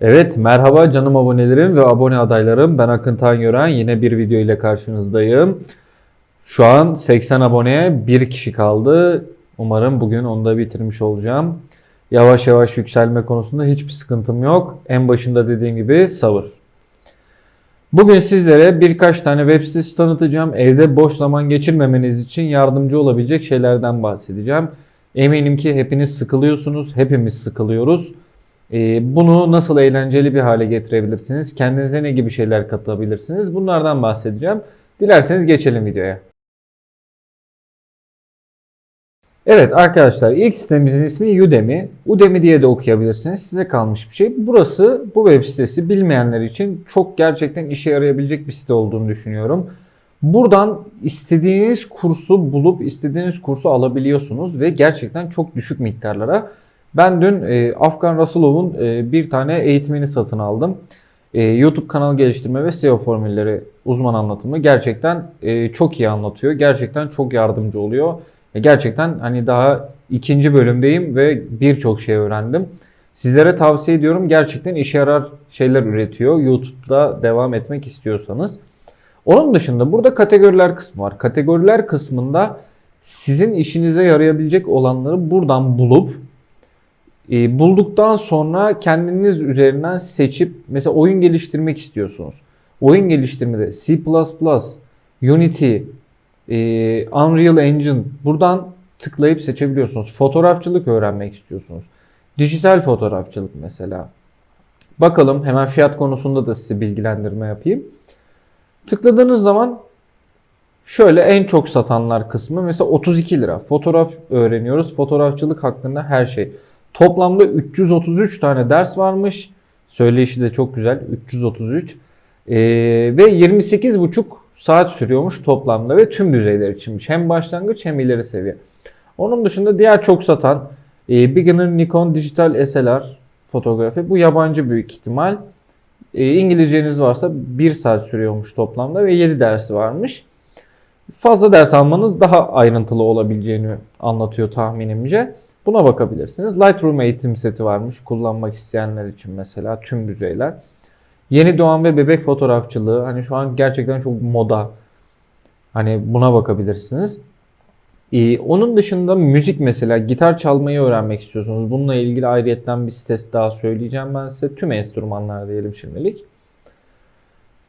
Evet, merhaba canım abonelerim ve abone adaylarım. Ben Akın Tanyören. Yine bir video ile karşınızdayım. Şu an 80 aboneye bir kişi kaldı. Umarım bugün onu da bitirmiş olacağım. Yavaş yavaş yükselme konusunda hiçbir sıkıntım yok. En başında dediğim gibi sabır. Bugün sizlere birkaç tane web sitesi tanıtacağım. Evde boş zaman geçirmemeniz için yardımcı olabilecek şeylerden bahsedeceğim. Eminim ki hepiniz sıkılıyorsunuz, hepimiz sıkılıyoruz. Ee, Bunu nasıl eğlenceli bir hale getirebilirsiniz? Kendinize ne gibi şeyler katabilirsiniz? Bunlardan bahsedeceğim. Dilerseniz geçelim videoya. Evet arkadaşlar ilk sitemizin ismi Udemy. Udemy diye de okuyabilirsiniz. Size kalmış bir şey. Burası bu web sitesi bilmeyenler için çok gerçekten işe yarayabilecek bir site olduğunu düşünüyorum. Buradan istediğiniz kursu bulup istediğiniz kursu alabiliyorsunuz ve gerçekten çok düşük miktarlara. Ben dün e, Afgan Rasulov'un e, bir tane eğitimini satın aldım. E, YouTube kanal geliştirme ve SEO formülleri uzman anlatımı gerçekten e, çok iyi anlatıyor. Gerçekten çok yardımcı oluyor. E, gerçekten hani daha ikinci bölümdeyim ve birçok şey öğrendim. Sizlere tavsiye ediyorum. Gerçekten işe yarar şeyler üretiyor. YouTube'da devam etmek istiyorsanız. Onun dışında burada kategoriler kısmı var. Kategoriler kısmında sizin işinize yarayabilecek olanları buradan bulup e, bulduktan sonra kendiniz üzerinden seçip mesela oyun geliştirmek istiyorsunuz. Oyun geliştirmede C++, Unity, e, Unreal Engine buradan tıklayıp seçebiliyorsunuz. Fotoğrafçılık öğrenmek istiyorsunuz. Dijital fotoğrafçılık mesela. Bakalım hemen fiyat konusunda da size bilgilendirme yapayım. Tıkladığınız zaman şöyle en çok satanlar kısmı mesela 32 lira. Fotoğraf öğreniyoruz. Fotoğrafçılık hakkında her şey. Toplamda 333 tane ders varmış. Söyleyişi de çok güzel. 333. Ee, ve 28,5 saat sürüyormuş toplamda ve tüm düzeyler içinmiş. Hem başlangıç hem ileri seviye. Onun dışında diğer çok satan e, Beginner Nikon Dijital SLR fotoğrafı. Bu yabancı büyük ihtimal. E, İngilizceniz varsa 1 saat sürüyormuş toplamda ve 7 dersi varmış. Fazla ders almanız daha ayrıntılı olabileceğini anlatıyor tahminimce. Buna bakabilirsiniz. Lightroom eğitim seti varmış kullanmak isteyenler için mesela tüm düzeyler. Yeni doğan ve bebek fotoğrafçılığı hani şu an gerçekten çok moda. Hani buna bakabilirsiniz. Ee, onun dışında müzik mesela gitar çalmayı öğrenmek istiyorsunuz. Bununla ilgili ayrıyetten bir site daha söyleyeceğim ben size. Tüm enstrümanlar diyelim şimdilik.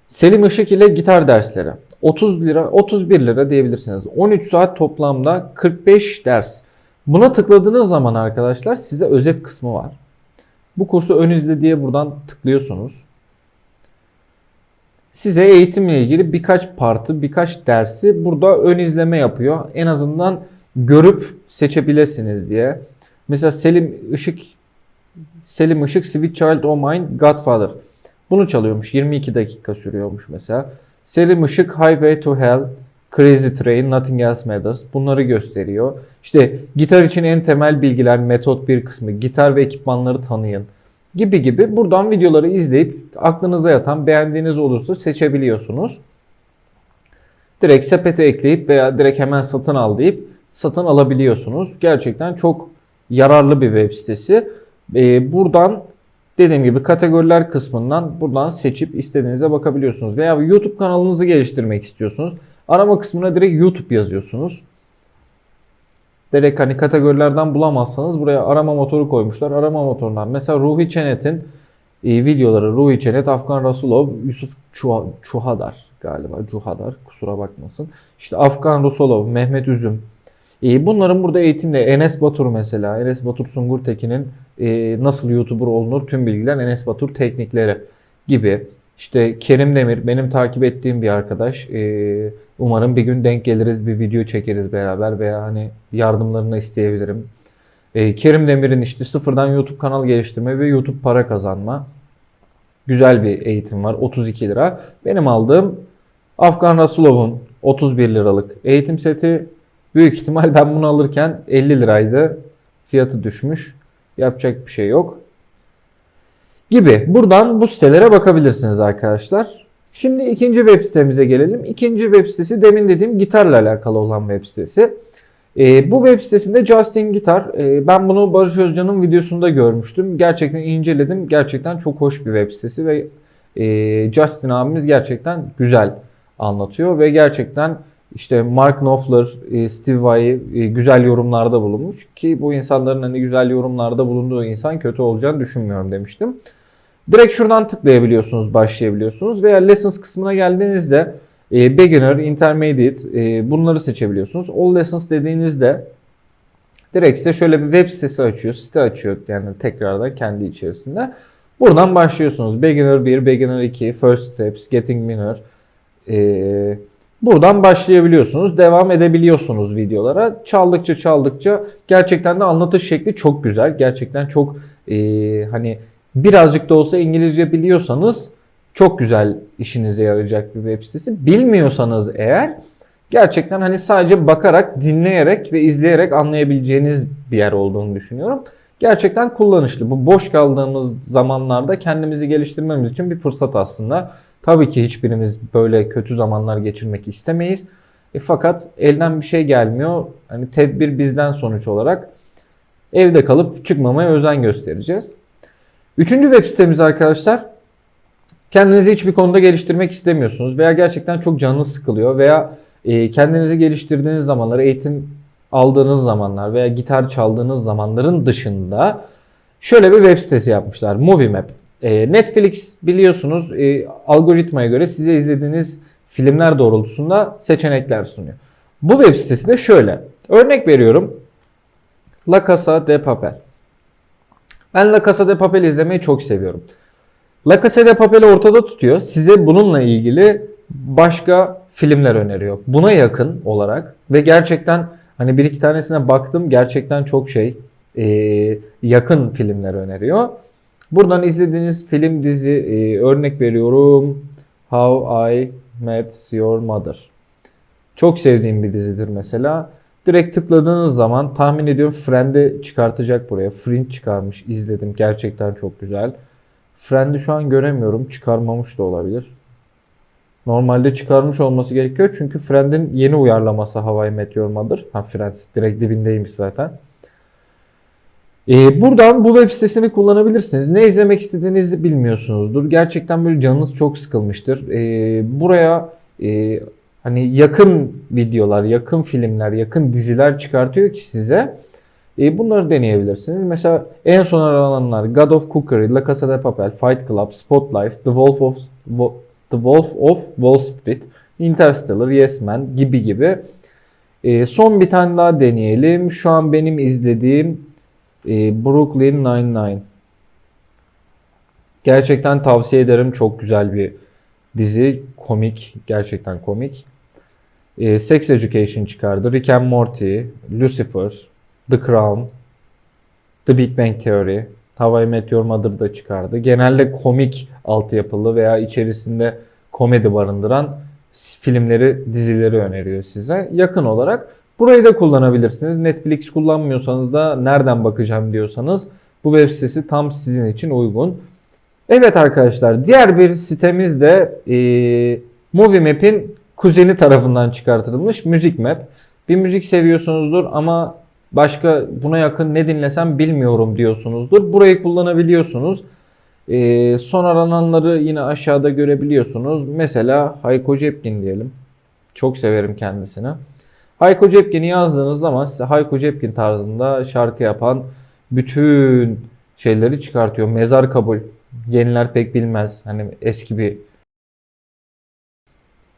Selim Işık ile gitar dersleri. 30 lira, 31 lira diyebilirsiniz. 13 saat toplamda 45 ders. Buna tıkladığınız zaman arkadaşlar size özet kısmı var. Bu kursu ön izle diye buradan tıklıyorsunuz. Size eğitimle ilgili birkaç partı, birkaç dersi burada ön izleme yapıyor. En azından görüp seçebilirsiniz diye. Mesela Selim Işık Selim Işık Sweet Child O' Mine Godfather. Bunu çalıyormuş. 22 dakika sürüyormuş mesela. Selim Işık Highway to Hell, Crazy Train, Nothing Else Matters. Bunları gösteriyor. İşte gitar için en temel bilgiler, metot bir kısmı, gitar ve ekipmanları tanıyın gibi gibi buradan videoları izleyip aklınıza yatan beğendiğiniz olursa seçebiliyorsunuz. Direkt sepete ekleyip veya direkt hemen satın al deyip satın alabiliyorsunuz. Gerçekten çok yararlı bir web sitesi. Ee, buradan dediğim gibi kategoriler kısmından buradan seçip istediğinize bakabiliyorsunuz. Veya YouTube kanalınızı geliştirmek istiyorsunuz. Arama kısmına direkt YouTube yazıyorsunuz. Direkt hani kategorilerden bulamazsanız buraya arama motoru koymuşlar. Arama motorundan. Mesela Ruhi Çenet'in e, videoları Ruhi Çenet, Afgan Rasulov, Yusuf Çuha- Çuhadar galiba. Cuhadar kusura bakmasın. İşte Afgan Rasulov, Mehmet Üzüm. E, bunların burada eğitimde Enes Batur mesela. Enes Batur Sungur Tekin'in e, nasıl YouTuber olunur tüm bilgiler Enes Batur teknikleri gibi. İşte Kerim Demir benim takip ettiğim bir arkadaş. Ee, umarım bir gün denk geliriz bir video çekeriz beraber veya hani yardımlarını isteyebilirim. Ee, Kerim Demir'in işte sıfırdan YouTube kanal geliştirme ve YouTube para kazanma. Güzel bir eğitim var. 32 lira. Benim aldığım Afgan Rasulov'un 31 liralık eğitim seti. Büyük ihtimal ben bunu alırken 50 liraydı. Fiyatı düşmüş. Yapacak bir şey yok gibi. Buradan bu sitelere bakabilirsiniz arkadaşlar. Şimdi ikinci web sitemize gelelim. İkinci web sitesi demin dediğim gitarla alakalı olan web sitesi. E, bu web sitesinde Justin Gitar. e, ben bunu Barış Özcan'ın videosunda görmüştüm. Gerçekten inceledim. Gerçekten çok hoş bir web sitesi ve e, Justin abimiz gerçekten güzel anlatıyor ve gerçekten işte Mark Knopfler, e, Steve Vai e, güzel yorumlarda bulunmuş ki bu insanların hani güzel yorumlarda bulunduğu insan kötü olacağını düşünmüyorum demiştim. Direkt şuradan tıklayabiliyorsunuz, başlayabiliyorsunuz veya Lessons kısmına geldiğinizde e, Beginner, Intermediate bunları seçebiliyorsunuz. All Lessons dediğinizde direkt size şöyle bir web sitesi açıyor, site açıyor yani tekrardan kendi içerisinde. Buradan başlıyorsunuz. Beginner 1, Beginner 2, First Steps, Getting Beginner. E, buradan başlayabiliyorsunuz. Devam edebiliyorsunuz videolara. Çaldıkça çaldıkça gerçekten de anlatış şekli çok güzel. Gerçekten çok e, hani birazcık da olsa İngilizce biliyorsanız çok güzel işinize yarayacak bir web sitesi. Bilmiyorsanız eğer gerçekten hani sadece bakarak, dinleyerek ve izleyerek anlayabileceğiniz bir yer olduğunu düşünüyorum. Gerçekten kullanışlı. Bu boş kaldığımız zamanlarda kendimizi geliştirmemiz için bir fırsat aslında. Tabii ki hiçbirimiz böyle kötü zamanlar geçirmek istemeyiz. E, fakat elden bir şey gelmiyor. Hani tedbir bizden sonuç olarak evde kalıp çıkmamaya özen göstereceğiz. Üçüncü web sitemiz arkadaşlar. Kendinizi hiçbir konuda geliştirmek istemiyorsunuz veya gerçekten çok canınız sıkılıyor veya e, kendinizi geliştirdiğiniz zamanlar, eğitim aldığınız zamanlar veya gitar çaldığınız zamanların dışında şöyle bir web sitesi yapmışlar. Movie Map. E, Netflix biliyorsunuz e, algoritmaya göre size izlediğiniz filmler doğrultusunda seçenekler sunuyor. Bu web sitesi de şöyle. Örnek veriyorum. La Casa de Papel. Ben La Casa de Papel izlemeyi çok seviyorum. La Casa de Papel'i ortada tutuyor. Size bununla ilgili başka filmler öneriyor. Buna yakın olarak ve gerçekten hani bir iki tanesine baktım gerçekten çok şey e, yakın filmler öneriyor. Buradan izlediğiniz film dizi e, örnek veriyorum How I Met Your Mother. Çok sevdiğim bir dizidir mesela. Direkt tıkladığınız zaman tahmin ediyorum Friend'i çıkartacak buraya. Fringe çıkarmış izledim gerçekten çok güzel. Friend'i şu an göremiyorum. Çıkarmamış da olabilir. Normalde çıkarmış olması gerekiyor. Çünkü Friend'in yeni uyarlaması Hawaii Meteor Mother. Ha Friends direkt dibindeymiş zaten. Ee, buradan bu web sitesini kullanabilirsiniz. Ne izlemek istediğinizi bilmiyorsunuzdur. Gerçekten böyle canınız çok sıkılmıştır. Ee, buraya e, hani yakın videolar, yakın filmler, yakın diziler çıkartıyor ki size. E, bunları deneyebilirsiniz. Mesela en son arananlar God of Cookery, La Casa de Papel, Fight Club, Spotlight, The Wolf of The Wolf of Wall Street, Interstellar, Yes Man gibi gibi. Son bir tane daha deneyelim. Şu an benim izlediğim e, Brooklyn Nine-Nine. Gerçekten tavsiye ederim. Çok güzel bir dizi. Komik. Gerçekten komik. E, Sex Education çıkardı. Rick and Morty, Lucifer, The Crown, The Big Bang Theory, How I Met Your Mother çıkardı. Genelde komik altyapılı veya içerisinde komedi barındıran filmleri, dizileri öneriyor size. Yakın olarak burayı da kullanabilirsiniz. Netflix kullanmıyorsanız da nereden bakacağım diyorsanız bu web sitesi tam sizin için uygun. Evet arkadaşlar diğer bir sitemiz de e, Movie Map'in kuzeni tarafından çıkartılmış Müzik Map. Bir müzik seviyorsunuzdur ama başka buna yakın ne dinlesem bilmiyorum diyorsunuzdur. Burayı kullanabiliyorsunuz. Ee, son arananları yine aşağıda görebiliyorsunuz. Mesela Hayko Cepkin diyelim. Çok severim kendisini. Hayko Cepkin'i yazdığınız zaman size Hayko Cepkin tarzında şarkı yapan bütün şeyleri çıkartıyor. Mezar kabul. Yeniler pek bilmez. Hani eski bir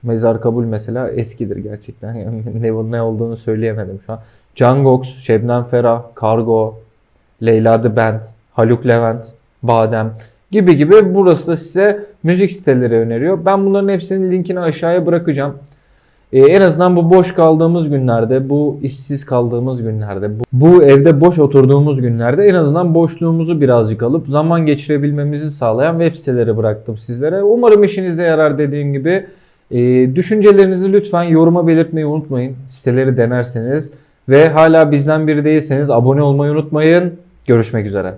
Mezar kabul mesela eskidir gerçekten. Yani ne, ne olduğunu söyleyemedim şu an. Cangox, Şebnem Ferah, Kargo, Leyla The Band, Haluk Levent, Badem gibi gibi burası da size müzik siteleri öneriyor. Ben bunların hepsinin linkini aşağıya bırakacağım. Ee, en azından bu boş kaldığımız günlerde, bu işsiz kaldığımız günlerde, bu, bu evde boş oturduğumuz günlerde en azından boşluğumuzu birazcık alıp zaman geçirebilmemizi sağlayan web siteleri bıraktım sizlere. Umarım işinize yarar dediğim gibi. Ee, düşüncelerinizi lütfen yoruma belirtmeyi unutmayın. Siteleri denerseniz ve hala bizden biri değilseniz abone olmayı unutmayın. Görüşmek üzere.